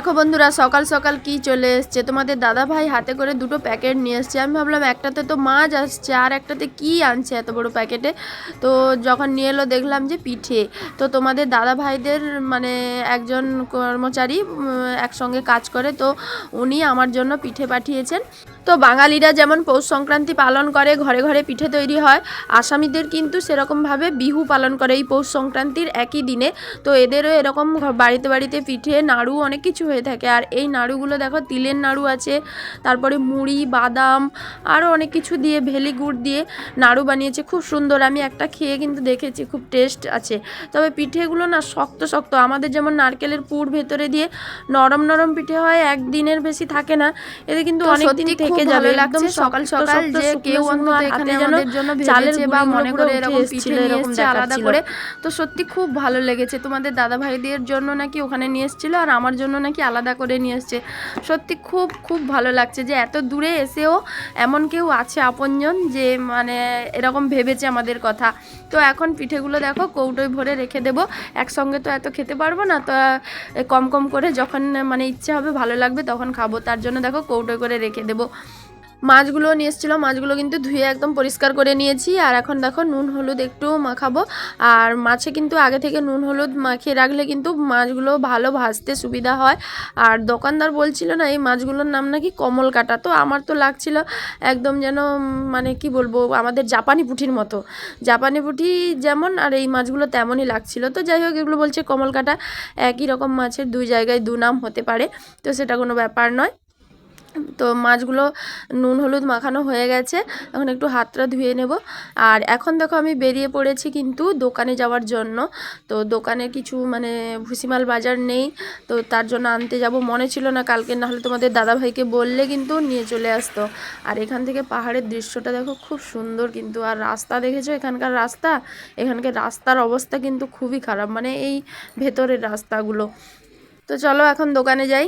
দেখো বন্ধুরা, সকাল সকাল কি চলে এসছে? তোমাদের দাদা ভাই হাতে করে দুটো প্যাকেট নিয়ে এসছে। আমি ভাবলাম, একটাতে তো মাছ আসছে, আর একটাতে কি আনছে এত বড় প্যাকেটে? তো যখন নিয়ে এলো, দেখলাম যে পিঠে। তো তোমাদের দাদা ভাইদের মানে একজন কর্মচারী একসঙ্গে কাজ করে, তো উনি আমার জন্য পিঠে পাঠিয়েছেন। তো বাঙালিরা যেমন পৌষ সংক্রান্তি পালন করে, ঘরে ঘরে পিঠে তৈরি হয়, আসামিদের কিন্তু সেরকমভাবে বিহু পালন করে এই পৌষ সংক্রান্তির একই দিনে। তো এদেরও এরকম বাড়িতে বাড়িতে পিঠে, নাড়ু, অনেক কিছু হয়ে থাকে। আর এই নাড়ুগুলো দেখো তিলের নাড়ু আছে তারপরে মুড়ি বাদাম আরও অনেক কিছু দিয়ে ভেলি গুড় দিয়ে নাড়ু বানিয়েছে। খুব সুন্দর আমি একটা খেয়ে কিন্তু দেখেছি খুব টেস্ট আছে। তবে পিঠেগুলো না শক্ত শক্ত। আমাদের যেমন নারকেলের পুর ভেতরে দিয়ে নরম নরম পিঠে হয় একদিনের বেশি থাকে না। এতে কিন্তু অনেক দিন থেকে যাবে। একদম সকাল সকাল যে কেউ এখানে যেন চালের বা মনে করে এরকম পিঠে এরকম আলাদা করে। তো সত্যি খুব ভালো লেগেছে। তোমাদের দাদা ভাইদের জন্য নাকি ওখানে নিয়ে এসেছিল আর আমার জন্য নাকি আলাদা করে নিয়ে এসছে। সত্যি খুব খুব ভালো লাগছে যে এত দূরে এসেও এমন কেউ আছে আপনজন যে মানে এরকম ভেবেছে আমাদের কথা। তো এখন পিঠেগুলো দেখো কৌটোয় ভরে রেখে দেবো। একসঙ্গে তো এত খেতে পারব না, তো কম কম করে যখন মানে ইচ্ছে হবে ভালো লাগবে তখন খাব। তার জন্য দেখো কৌটোয় করে রেখে দেবো। মাছগুলো নিয়ে এসেছিল। মাছগুলো কিন্তু ধুয়ে একদম পরিষ্কার করে নিয়েছি। আর এখন দেখো নুন, হলুদ একটু মাখাবো। আর মাছে কিন্তু আগে থেকে নুন, হলুদ মাখিয়ে রাখলে কিন্তু মাছগুলো ভালো ভাজতে সুবিধা হয়। আর দোকানদার বলছিল না, এই মাছগুলোর নাম নাকি কমল কাটা। তো আমার তো লাগছিল একদম যেন মানে কি বলব, আমাদের জাপানি পুঁঠির মতো। জাপানি পুঁঠি যেমন, আর এই মাছগুলো তেমনই লাগছিল। তো যাই হোক, এগুলো বলছে কমল কাটা। একই রকম মাছের দুই জায়গায় দু নাম হতে পারে। তো সেটা কোনো ব্যাপার নয়। তো মাছগুলো নুন, হলুদ মাখানো হয়ে গেছে। এখন একটু হাতটা ধুয়ে নেব। আর এখন দেখো আমি বেরিয়ে পড়েছি কিন্তু দোকানে যাওয়ার জন্য। তো দোকানে কিছু মানে ভুসিমাল বাজার নেই। তো তার জন্য আনতে যাব। মনে ছিল না কালকে নাহলে তোমাদের দাদাভাইকে বললে কিন্তু নিয়ে চলে আসতো। আর এখান থেকে পাহাড়ের দৃশ্যটা দেখো খুব সুন্দর কিন্তু। আর রাস্তা দেখেছ এখানকার রাস্তা? এখানকার রাস্তার অবস্থা কিন্তু খুবই খারাপ। মানে এই ভেতরের রাস্তাগুলো। তো চলো এখন দোকানে যাই।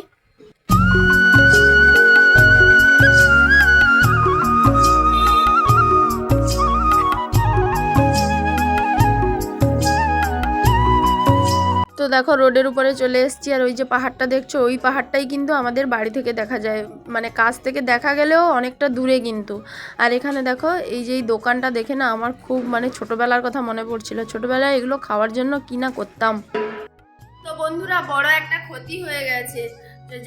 তো দেখো, রোডের উপরে চলে এসছি আর ওই যে পাহাড়টা দেখছ, ওই পাহাড়টাই কিন্তু আমাদের বাড়ি থেকে দেখা যায়। মানে কাছ থেকে দেখা গেলেও অনেকটা দূরে কিন্তু। আর এখানে দেখো, এই যে এই দোকানটা দেখে না আমার খুব মানে ছোটবেলার কথা মনে পড়ছিল। ছোটবেলায় এগুলো খাওয়ার জন্য কিনা করতাম। তো বন্ধুরা, বড় একটা ক্ষতি হয়ে গেছে।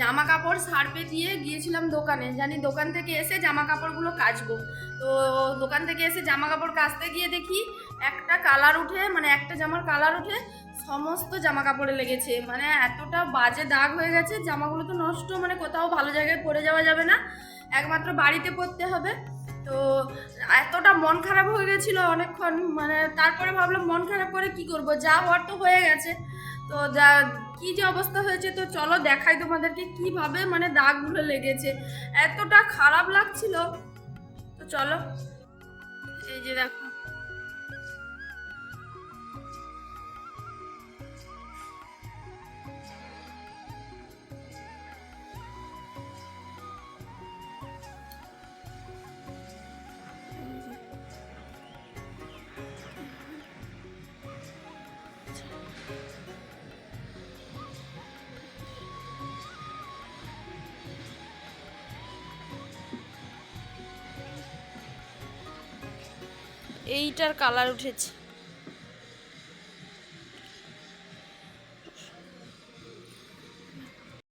জামা কাপড় সার্পে দিয়ে গিয়েছিলাম দোকানে। জানি দোকান থেকে এসে জামা কাপড়গুলো কাচবো। তো দোকান থেকে এসে জামা কাপড় কাচতে গিয়ে দেখি একটা কালার উঠে মানে একটা জামার কালার উঠে সমস্ত জামা কাপড়ে লেগেছে। মানে এতটা বাজে দাগ হয়ে গেছে, জামাগুলো তো নষ্ট মানে কোথাও ভালো জায়গায় পরে যাওয়া যাবে না। একমাত্র বাড়িতে পরতে হবে। তো এতটা মন খারাপ হয়ে গেছিল অনেকক্ষণ মানে তারপরে ভাবলাম মন খারাপ করে কি করব? যা হওয়ার তো হয়ে গেছে। তো যা, কি যে অবস্থা হয়েছে তো চলো দেখাই তোমাদেরকে কীভাবে মানে দাগগুলো লেগেছে। এতটা খারাপ লাগছিল। তো চলো, এই যে দেখো। এইটার কালার উঠেছে।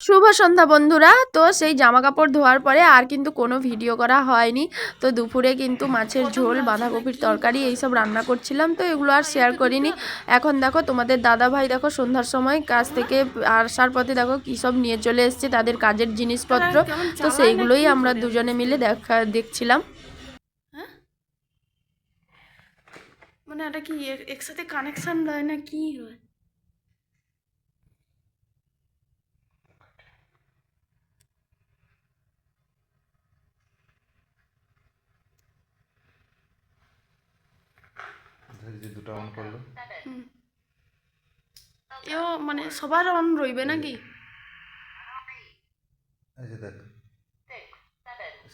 শুভ সন্ধ্যা বন্ধুরা। তো সেই জামা কাপড় ধোয়ার পরে আর কিন্তু কোনো ভিডিও করা হয়নি। তো দুপুরে কিন্তু মাছের ঝোল বাঁধাকপির তরকারি এইসব রান্না করছিলাম। তো এগুলো আর শেয়ার করিনি। এখন দেখো তোমাদের দাদা ভাই দেখো সন্ধ্যার সময় কাজ থেকে আসার পথে দেখো কী সব নিয়ে চলে এসছে তাদের কাজের জিনিসপত্র। তো সেইগুলোই আমরা দুজনে মিলে দেখা দেখছিলাম হ্যাঁ? মানে এটা কি একসাথে কানেকশন হয় না কি হয়? যে দুটো অন করল। এও মানে সবার অন রইবে নাকি? দেখ।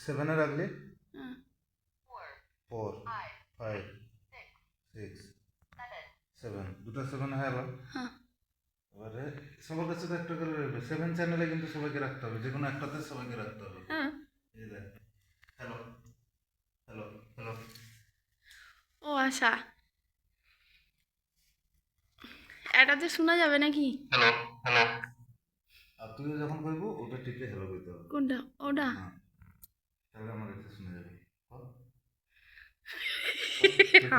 সেভেনে রাখলি? হুম। ফোর ফাইভ সিক্স সেভেন দুটো সেভেন হয়ে গেল। হ্যাঁ। এবারে সবার কাছে তো একটা করে রইবে সেভেন চ্যানেলে কিন্তু সবাইকে রাখতে হবে। যে কোনো একটাতে সবাইকে রাখতে হবে। হ্যাঁ। এই দেখ। হ্যালো হ্যালো হ্যালো ও আশা। এটাতে শোনা যাবে নাকি? হ্যালো হ্যালো আর তুইও যখন করব ওটা টিপে হ্যালো করতে হবে। কোনটা? ওটা? হ্যাঁ। তাহলে আমার কাছে শোনা যাবে।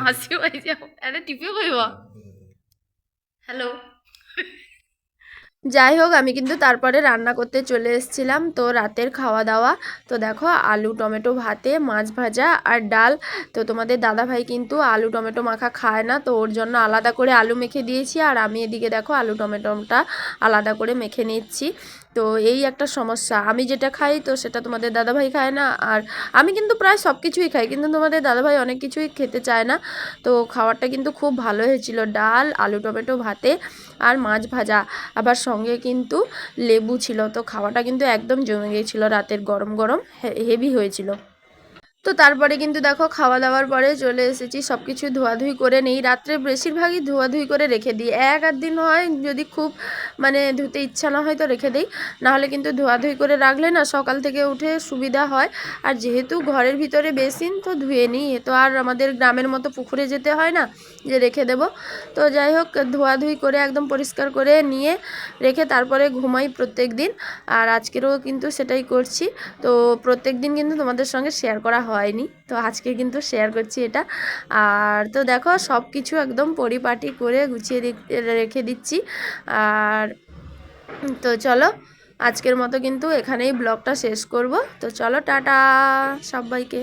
হাসি পাইছে। এটা টিপে কইব। হ্যালো যাই হোক, আমি কিন্তু তারপরে রান্না করতে চলে এসেছিলাম। তো রাতের খাওয়া দাওয়া তো দেখো, আলু, টমেটো ভাতে, মাছ ভাজা আর ডাল। তো তোমাদের দাদা ভাই কিন্তু আলু, টমেটো মাখা খায় না। তো ওর জন্য আলাদা করে আলু মেখে দিয়েছি। আর আমি এদিকে দেখো, আলু, টমেটোটা আলাদা করে মেখে নিচ্ছি। তো এই একটা সমস্যা। আমি যেটা খাই তো সেটা তোমাদের দাদাভাই খায় না। আর আমি কিন্তু প্রায় সব কিছুই খাই, কিন্তু তোমাদের দাদাভাই অনেক কিছুই খেতে চায় না। তো খাবারটা কিন্তু খুব ভালো হয়েছিল, ডাল, আলু, টমেটো, ভাতে আর মাছ ভাজা। আবার সঙ্গে কিন্তু লেবু ছিল, তো খাওয়াটা কিন্তু একদম জমে গিয়েছিল রাতের গরম গরম হেভি হয়েছিল। তো তারপরে কিন্তু দেখো খাওয়া দাওয়ার পরে চলে এসেছি সব কিছু ধোয়াধুয়ি করে নেই। রাত্রে বেশিরভাগই ধোয়াধুয়ি করে রেখে দিই। এক আধ দিন হয় যদি খুব মানে ধুতে ইচ্ছা না হয় তো রেখে দিই। নাহলে কিন্তু ধোয়াধুয়ি করে রাখলে না সকাল থেকে উঠে সুবিধা হয়। আর যেহেতু ঘরের ভিতরে বেসিন, তো ধুয়ে নিই। তো আর আমাদের গ্রামের মতো পুকুরে যেতে হয় না যে রেখে দেব। তো যাই হোক ধোয়াধুয়ি করে একদম পরিষ্কার করে নিয়ে রেখে তারপরে ঘুমাই প্রত্যেক দিন। আর আজকেরও কিন্তু সেটাই করছি। তো প্রত্যেক দিন কিন্তু তোমাদের সঙ্গে শেয়ার করা হয়নি। তো আজকে কিন্তু শেয়ার করছি এটা। আর তো দেখো সব কিছু একদম পরিপাটি করে গুছিয়ে রেখে দিচ্ছি। আর তো চলো, আজকের মতো কিন্তু এখানেই ব্লগটা শেষ করব। তো চলো, টাটা সবাইকে।